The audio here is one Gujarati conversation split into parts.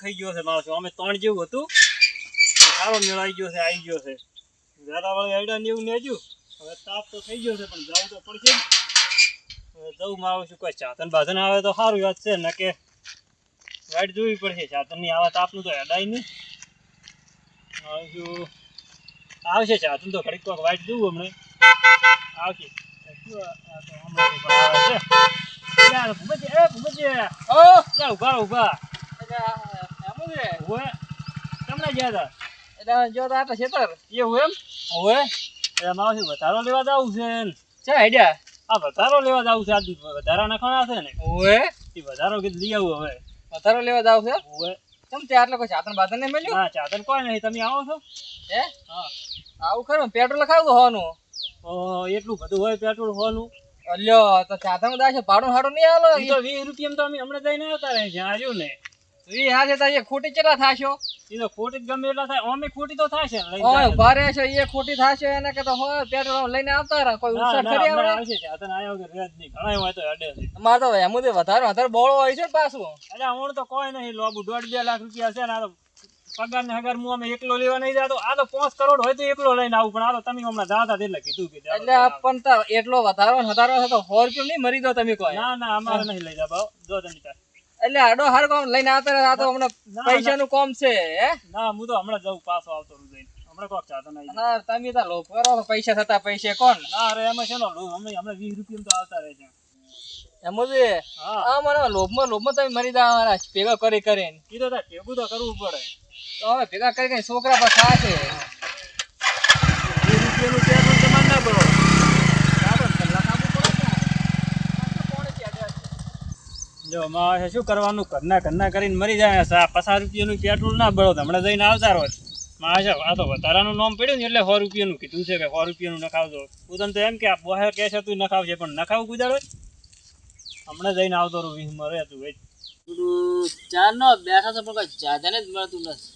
લખાઈ ગયો છે માણસો. અમે ત્રણ જેવું હતું. સારો મેળાઈ ગયો છે આવી ગયો છે. વેરા વાળી આઈડા ને એવું નેજુ હવે તાપ તો થઈ ગયો છે પણ જવું તો પડશે જવું મારું છું કોઈ ચાતન બાધન આવે તો સારું વાત છે ને કે વાઈટ જોવી પડશે. ચાતનની આવે તાપનું તો હેડાય નહીં. શું આવશે ચાતન તો ઘડીક કોઈક વાઈટ જોવું હમણાં. આવશે. આવે છે એ ભૂપતજી, ઓ લા, ઊભા છે? ઊભો. તમને ગયા હતા? એટલે જો તો આટલા ખેતર. એવું એમ? ઓવે એટલે શું વધારો લેવા જાવું છે? છે આઈડિયા? આ વધારો લેવા જાવું છે આ દી વધારા નાખવાના છે ને? ઓવે એ વધારો કીધું લઈ આવું હવે. વધારો લેવા જાવ છે? ઊભો. કેમ તે આટલા કોઈ ચાતન બાધન નહીં મળ્યું? હા ચાતન કોઈ નહીં તમે આવો છો? હે? હા. આવું ખરું પેટ્રોલ લખાવું હોવાનું? એટલું બધું હોય પેટ્રોલ હોવાનું? અલ્યો તો ચાતન દાશે ભાડું હાડું નહીં આલો? તો વીસ રૂપિયા તો અમે હમણાં જઈને આવતા રહે છે આજુ ને. ઈ હા છે તારી ખોટી ચેલા થાશો? એ તો ખોટી ગમે એટલા થાય. અમે ખોટી તો થાય છે ને, લઈને ઓય જાય છે. એ ખોટી થાશે એને કે તો હોય પેટ્રોલ લઈને આવતા રહે કોઈ ના, કરી આવડે? આવશે ચાતન આવ્યા વગર રહે જ નહીં. ઘણા હોય તો અડે છે અમારે તો એમ જ વધારે વધારે બોળો હોય છે પાછું. અરે હું તો કોઈ નહીં. લોબુ દોઢ બે લાખ રૂપિયા છે ને આ તો પગાર ને હગાર હું અમે એકલો લેવા નહીં જાતો. આ તો પાંચ કરોડ હોય તો એકલો લઈને આવું પણ આ તો તમે હમણાં જાતા એટલે કીધું કે એટલે પણ એટલો વધારો વધારો તો સો રૂપિયા નહીં મરી દો તમે કોઈ. ના ના અમારે નહીં લઈ જાવ જો તમે. એટલે આડો હાર કોમ લઈને આવતા આ તો હમણાં ના, પૈસાનું કોમ છે હે? ના હું તો હમણાં જઉં પાછો આવતો રહું જઈને. હમણાં કોક ચાતો નહીં ના તમે તો લોભ કરો પૈસા થતા પૈસે કોણ? ના અરે એમાં છે ને હમણાં હમણાં વીસ રૂપિયા તો આવતા રહે છે. એમ હા. આ મને લોભમાં લોભમાં તમે મરી જવાના ભેગા કરી કરીને. તો ભેગું તો કરવું પડે. તો હવે ભેગા કરી છોકરા પર ખાશે વીસ રૂપિયાનું પેટ્રોલ તમારે ના ભરો જો મારે શું કરવાનું? કરના કરના કરીને મરી જાય સા પચાસ રૂપિયાનું પેટ્રોલ ના બળો હમણાં જઈને આવતા રહો. મારે છે, આ તો વધારાનું નામ પડ્યું ને એટલે સો રૂપિયાનું. કીધું છે કે સો રૂપિયાનું નખાવજો. હું તને તો એમ કે, આ બોહે કહે છે, તું નખાવજે. પણ નખાવું ગુજારો હમણાં જઈને આવતો રહું, વીસ મરે તું ભાઈ ચાર નો, બેઠા તો પણ કોઈ ચાધન જ મળતું નથી.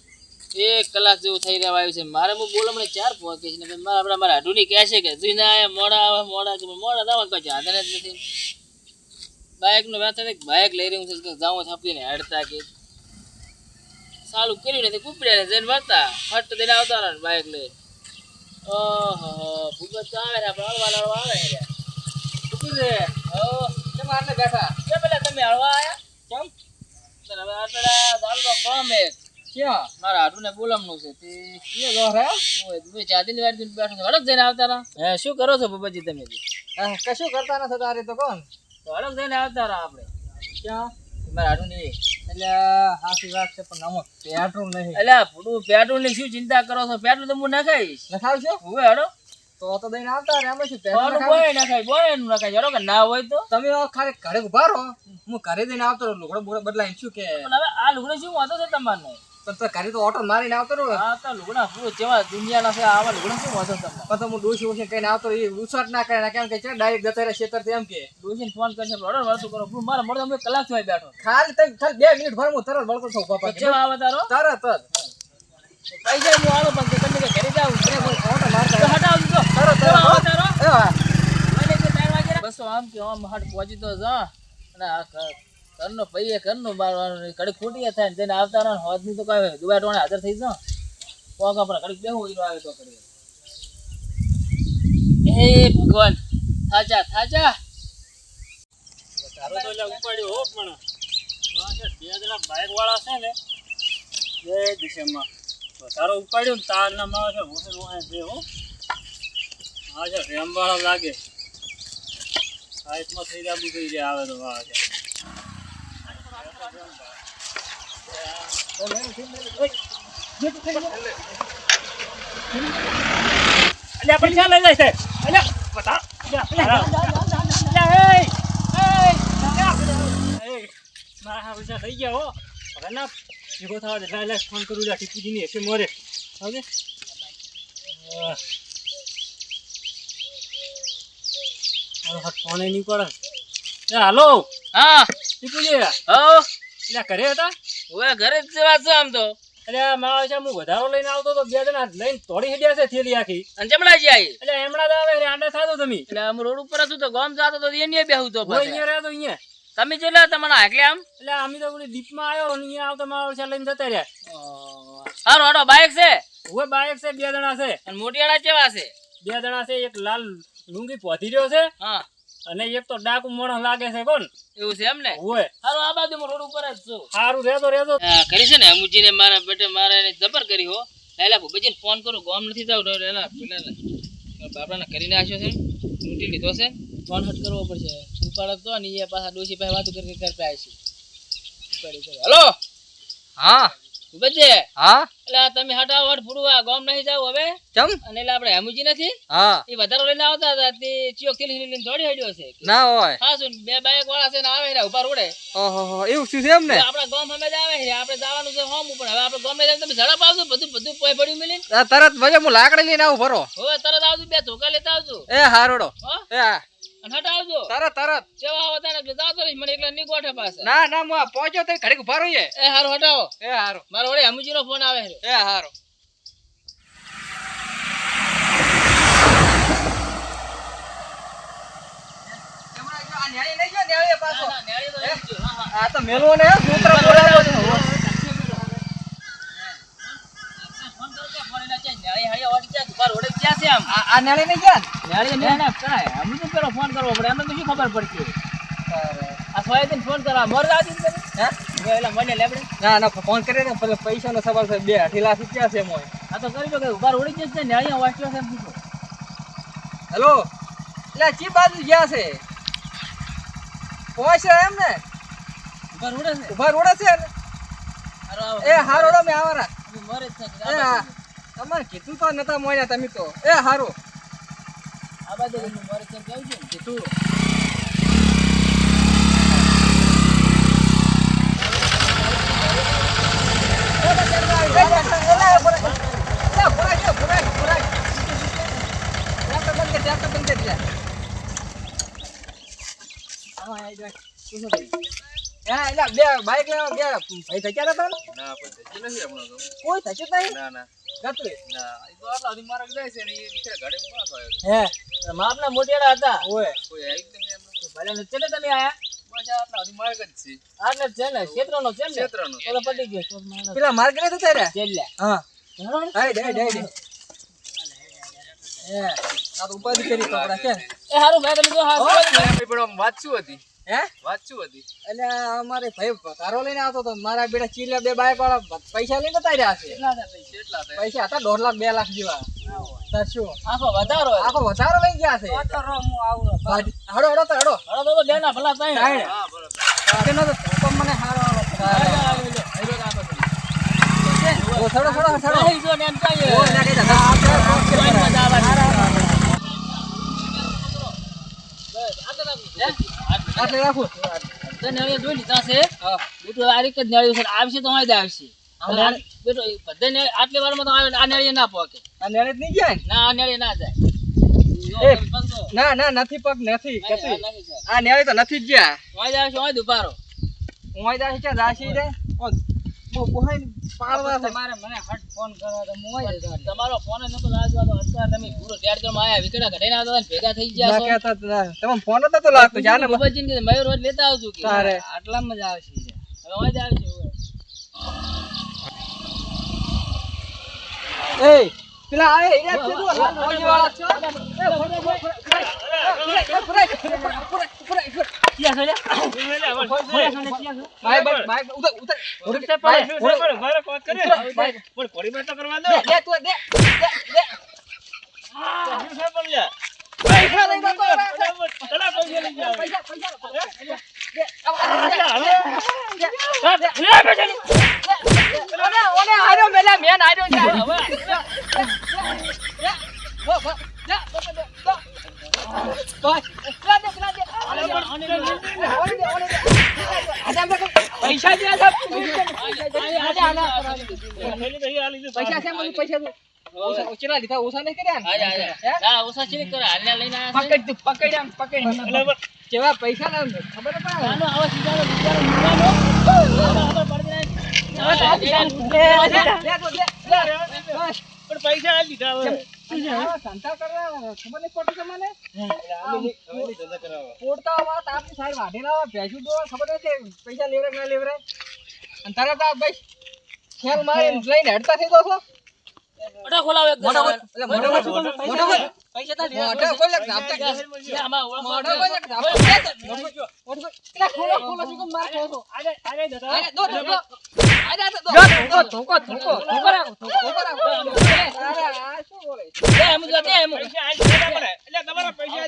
એક કલાક જેવું થઈ રહ્યા આવ્યું છે. મારે હું બોલો મને ચાર પહોંચે છે ને. મારા આપણા મારા અઢુની કહે છે કે જોઈને આયા, મોડા આવે, મોડા. મોડા દાવા કોઈ ચાધન જ નથી. બાઇક નો વાત થાય બાઇક લઈ રહ્યું છે કે જાઉં થાપીને હેડતા કે સાલું કર્યું નથી કૂપડ્યા ને જઈને વળતા ફટ દઈને આવતા રહ્યા બાઇક લઈ ઓહો ભૂગત આવે ને આપણે હળવા લડવા આવે ને શું છે ઓ કેમ આટલે બેઠા? કેમ પેલા તમે હળવા કેમ? હવે આટલા હે ક્યાં? મારા હાડુને બોલમનું છે તે કે જો રે ઓય તું ચાદીની વાડી બેઠો છે જઈને આવતા હે શું કરો છો બાબાજી તમે? કશું કરતા નથી તારે તો કોણ? તો જઈને આવતા રહ્યા આપણે. ક્યાં? મારા હાડું નહીં. એટલે હાસી વાત છે પણ નમો પેટ્રોલ નહીં. એટલે ભૂડું પેટ્રોલની શું ચિંતા કરો છો? પેટ્રોલ તો હું નખાઈશ. નખાવશો હવે હડો તો તો દઈને આવતા રે એમાં શું પેટ્રોલ બોય નખાય બોય નખાય. હડો કે ના હોય તો? તમે ખાલી ઘરે ઊભા રહો. હું ઘરે દઈને આવતો લુગડો બુગડો બદલાઈને શું કે? હવે આ લુગડો શું વાંધો છે તમારને? પણ તો ઘરે તો ઓટો મારીને આવતો રહ્યો હા તો લુગડા પૂરો જેવા દુનિયાના છે આવા લુગડા શું વાંધો તમને? પણ તો હું ડોસી ઓછી કહીને આવતો એ ઉછાટ ના કરે કેમ કે છે ડાયરેક્ટ જતા રહે ખેતર એમ કે. ડોસીને ફોન કરશે ઓર્ડર વળતું કરો હું મારા મોડો અમે કલાક બેઠો ખાલી તમે ખાલી બે મિનિટ ભર હું તરત વળતો છું બાપા. કેમ આવે તારો? તરત જ. પૈસા હું આવો પણ તમે કે ઘરે જાવ ઘરે કોઈ ઓટો મારતા હટાવ તરત તરત બસો આમ કે આમ હાટ પહોંચી તો જા. અને આ ઘરનો પૈયે કરનો બારવાનું કડી ખૂટીએ થાય ને તેને આવતા રહે હોદની તો કઈ દુબા ટોણે હાજર થઈ જાઓ પોગ આપણે કડક બેહો ઈનો આવે તો કરી હે ભગવાન, થાજા થાજા. તારો તો એટલે ઉપાડ્યો હો પણ. બે જણા બાઇક વાળા છે ને બે દિશામાં વધારો ઉપાડ્યો ને તાર ના માં છે હું છે હો. હા છે રેમ વાળા લાગે સાઈડમાં થઈ જાય થઈ જાય આવે તો છે. અલ્યા પૈસા લઈ જાય છે અલ્યા બતા એ એ મારા પૈસા થઈ ગયા હો હવે ના ભેગો થવા દે લાય ફોન કરું જા ટીપુજીની એસે મોરે હવે ફોન નહીં પડે એ હાલો. હા. ટીપુજી હા. એટલે ઘરે હતા? ઓએ ઘરે જ સેવા છે આમ તો. એટલે મારા છે હું વધારો લઈને આવતો તો બે જણા લઈને તોડી હેડ્યા છે થેલી આખી. અને જમણા જ આવી એટલે એમણા તો આવે આંડા થાતો તમે. એટલે આમ રોડ ઉપર હતું તો ગામ જાતો તો એને બેહું તો હું અહીંયા રહેતો અહીંયા તમે જેટલા તમારા હાકલે આમ? એટલે અમે તો પેલી દીપમાં આવ્યો અને અહીંયા આવતા મારા છે લઈને જતા રહ્યા. હારો હારો બાઇક છે? હવે બાઇક છે બે જણા છે. અને મોટિયાળા કેવા છે? બે જણા છે એક લાલ લુંગી પોતી રહ્યો છે. હા. અને એક તો ડાકુ મોણસ લાગે છે કોણ? એવું છે એમ ને હોય. હારું આ બાજુ રોડ ઉપર જ છું. સારું રહેતો રહેતો કરી છે ને અમુજીને મારા બેટે મારા એને જબર કરી હો. લાયલા ભૂપેજીને ફોન કરું ગામ નથી જાવ એના પેલા બાપડાને કરીને આવ્યો છે લૂંટી લીધો છે. ફોન હટ કરવો પડશે. ઉપાડક તો ને એ પાછા ડોશી પાસે વાતો કરી કરી કરી હલો? હા. ભૂપેજી હા? એટલે તમે હટાવટ ફૂડવા ગામ નહીં જાવ હવે. ચમ? અને એટલે આપણે હેમુજી નથી. હા. એ વધારે લઈને આવતા હતા તે ચિયોકથી લઈને દોડી હડ્યો છે. ના હોય. હા શું બે બાઈક વાળા છે ને આવે ને ઉપર ઉડે ઓહો એવું શું છે એમ ને? આપણા ગામ અમે જ આવે છે આપણે જવાનું છે હોમ ઉપર. હવે આપણે ગામે જઈને તમે ઝડપ આવજો બધું બધું પોય પડ્યું મિલી તરત ભલે હું લાકડી લઈને આવું ભરો હવે તરત આવજો બે ધોકા લેતા આવજો. એ હારોડો. એ હા અને તરત તરત. જેવા આવો તારે જાતો રહીશ મને એકલા ની ગોઠે પાસે ના ના હું પહોંચ્યો તો ઘડીક ઊભા રહીએ એ હારું હટાવો એ હારો. મારો વડે હમુજીનો ફોન આવે છે. એ હારો. આ તો મેલો ને સૂત્ર બોલાવ્યો છે ફોન કરો કે ફોન એના ક્યાંય નેળી હાળી ઓડી જાય, ઊભા રોડે ક્યાં છે આમ? આ આ નેળી નહીં ગયા નેળી ને ના કરાય. હમુજી પેલો ફોન કરવો પડે. એમને શું ખબર પડશે આ સોયાબીન ફોન કરવા મોર આવતી ને? ના ના ફોન કરે ને પેલા પૈસા નો સવાલ છે બે અઢી લાખ રૂપિયા છે મોય. આ તો કરી કે ઉભાર રોડી જશે નેળી વાંચ્યો છે પૂછો. હેલો? એટલે ચી બાજુ ગયા છે? પહોંચ એમ ને? ઊભા રોડે છે? ઊભા રોડે છે ને. એ હારોડો મેં આવરા મરે જ છે તમારે કીધું તો નતા મોયા તમે તો. એ હારું. આ બાજુ મોરે છે કેવું છે? કીધું. બે બાઈક લેવા ગયા ભાઈ થયા હતા કોઈ થયું જ નહીં ના ના. ગતું ના એ તો આટલા સુધી માર્ગ જાય છે ને એ બિચારા ગાડી માં પાછો હે માપના મોટિયાળા હતા. ઓય કોઈ આવી જ નહીં ભલે ને ચલે તમે આયા. બસ આટલા સુધી માર્ગ જ છે. આટલે છે ને ક્ષેત્રનો છે ને? ક્ષેત્રનો. તો તો ગયો. પેલા માર્ગ ને રહ્યા ચેલ્યા હા. આ તો ઉપાધિ કરી તો કે એ હારું ભાઈ તમે જો હા શું હતી. હે? વાત શું હતી? એટલે અમારે ભાઈ તારો લઈને આવતો તો મારા બેટા ચીલે બે બાઈક વાળા પૈસા લઈને બતાવી રહ્યા છે. કેટલા પૈસા? હતા? દોઢ લાખ બે લાખ જેવા. શું? આખો વધારો આખો વધારો લઈ ગયા છે. વધારો હું આવું હડો હડો તો હડો. હવે તો તો ભલા તાઈ. હા બરાબર તેનો તો મને હારો આવો. થોડો થડો થડો એમ. જોઈને મજા આવવાની. બસ, આગળ રાખો. હે? આટલે રાખું? નળિયા જોઈ લીધા છે. હા. આ રીતે નળિયું છે આવશે તો જ આવશે. બેટો બધા આટલી વારમાં તો આ નળિયે ના પહોંચે આ નેણે જ નહીં જાય ના? આ ના જાય. બંધો. ના ના નથી પગ નથી આ નેણે તો નથી જ ગયા અહીં જ આવશે દુપારો રહો. જાશે ક્યાં જાશે રે? ઓ, બહુ બહાઈને પાડવા તમારે મને હટ ફોન કરો તો જ. તમારો ફોન જ નતો લાગતો તો અત્યારે તમે પૂરો વિકેટા ઘટાઈને આવતા હતા ભેગા થઈ ગયા છો. તમે ફોન નતો તો લાગતો જાને મયુર રોજ લેતા આવજો કે તારે. આટલામાં જ આવશે હવે અહીં જ આવશે એ પેલા એ છે આ ફોજીવાળા છે. એ, ફોજી, ફોજી, ફોજી, ફોજી, ફોજી, ફોજી, ફોજી. ક્યાં છે લ્યા? બાઈક, બાઈક, બાઈક, ઉતર, ઉતર. ઉતર, ભાઈ, બાઈક, શું ઉતર. છે પણ? મારે કોત કરે. બાઈક. પણ ઘોડીમાં તો કરવા દો. દે, દે, તું દે, દે, દે. શું છે પણ લ્યા? પૈસા લઈ જતો રે. ફટાફટ, ઘણા પૈસા લઈ જાઓ. પૈસા, પૈસા, પૈસા. દે, અલ્યા, હવે. દે, દે. ઓલે, ઓલે, હાર્યો મેલા, મેન હાર્યો છે. હવે દે, હો, હો, દે, દે, દે, દે. બસ. પેલા દે, પેલા દે. ઓલે દે, ઓલે દે, ઓલે દે, ઓલે દે. આજે આમ તો પૈસા જે છે, આજે આના થેલી તો અહીંયા આલી દે. પૈસા છે બધું પૈસા ઓછા ઓછા લીધા ઓછા નહીં કર્યા. ઓછા છે લઈને પકડ દે, દે, દે, દે, દે, દે. પૈસા લેવરે ના લેવરે અને તરત આ ભાઈ ખેલ મારીને લઈને હેડતા થઈ દો છો મોઢા ખોલાવો એક ખોલ, મોઢા ખોલ. પૈસા લેવા. મોઢા ખોલ, એક લે, આમાં મોઢા ખોલ, એક મોઢા ખોલ. એટલે ખોલો, ખોલો, શું કેમ માર ખોલો? આજે આજે જતા આને દો, દો, દો. આને દો. ધોકો, ધોકો, ધોકો રાખો, ધોકો રાખો. અરે, આ શું બોલે? દે, એમ જો, દે, એમ. પૈસા આજ જતા પડે એટલે તમારા પૈસા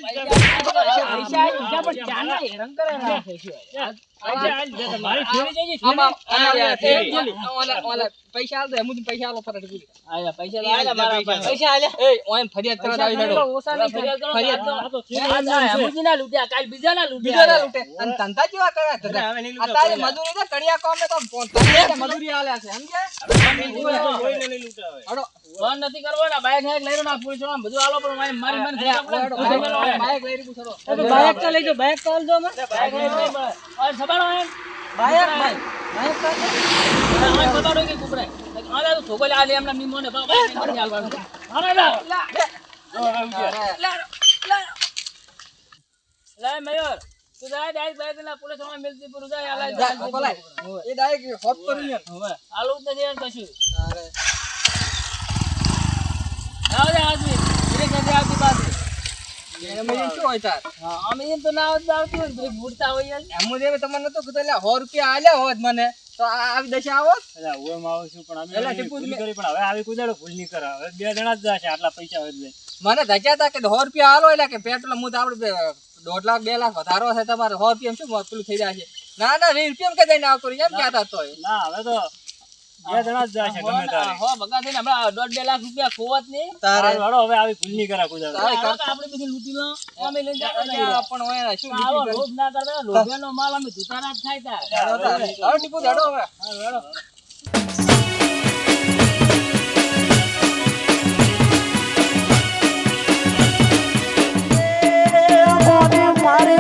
પૈસા બીજા પૈસા. આલ દે એમ પૈસા આલો ફટાફટ બોલી. આયા, પૈસા તો મારા પૈસા આલે એ ઓય ફરિયાદ કરવા આવી હેડો ફરિયાદ કરો, આ તો- ફરિયાદ. આ તો એમુજી ના લૂંટ્યા, કાલ બીજા ના બીજો લૂંટ્યા. ના લૂંટે અને ધંધા કેવા કર્યા લૂંટો, અત્યારે મજૂરી તો કડિયા કામ તો પોતાની મજૂરી આલ્યા છે સમજ્યા કોઈને નહીં લૂંટા હવે. ફોન નથી કરવો ને બાઈક હેક લઈ ને આ બધું આલો પણ મારી મારી હડો. બાઈક- લઈ રહ્યું છોડો. બાઈક તો લઈ જાઓ, બાઈક તો આલજો મને. બાઈક લઈ સબાડો એમ. બાઈક. બાઈક તો છે. ઓય, સબાડો કે કુકડાય. આલે તો થોગો લે, આલે એમના નિમોને બા- બાઈક લઈને નથી આલવાનું. આને લાવો. લે, મયુર, તું જા, ડાયરેક્ટ બાઈક લઈને પોલીસવાળા મિલતી પૂરું જાય, આલે જા, એ ડાયરેક્ટ હોટ કરી હવે, આલું નથી એને કશું. અરે, આવો આદમી. મને. તો આ આવી દશા આવોત એટલે હું એમ આવું છું પણ અમે એટલે એની ટીપુ ભૂલ મેં- કરી પણ હવે આવી કોઈ દાડો ભૂલ નહીં કરે હવે બે જણા જ જશે આટલા પૈસા હોય મને ધક્યા હતા કે સો રૂપિયા હાલો એટલે કે પેટ્રોલ હું તો આપણે દોઢ લાખ બે લાખ વધારો છે તમારે. સો રૂપિયા શું પેલું થઈ જાય છે ના ના વીસ રૂપિયા કે દઈને આવતો એમ કહેતા તો ના હવે તો બે જણા જ જશે ગમે તારે હો બગા થઈને હમણાં દોઢ બે લાખ રૂપિયા ખોવાત ને. તારે વાળો હવે આવી ભૂલ નહીં કરા કુદા આપણે બધી લૂટી લો. અમે લઈ જાવ પણ હોય શું આવો લોભ ના કરતા લોભેનો માલ અમે ધુતારા જ થાય તાર. હવે ટીપુ દડો હવે. હા વાળો મારે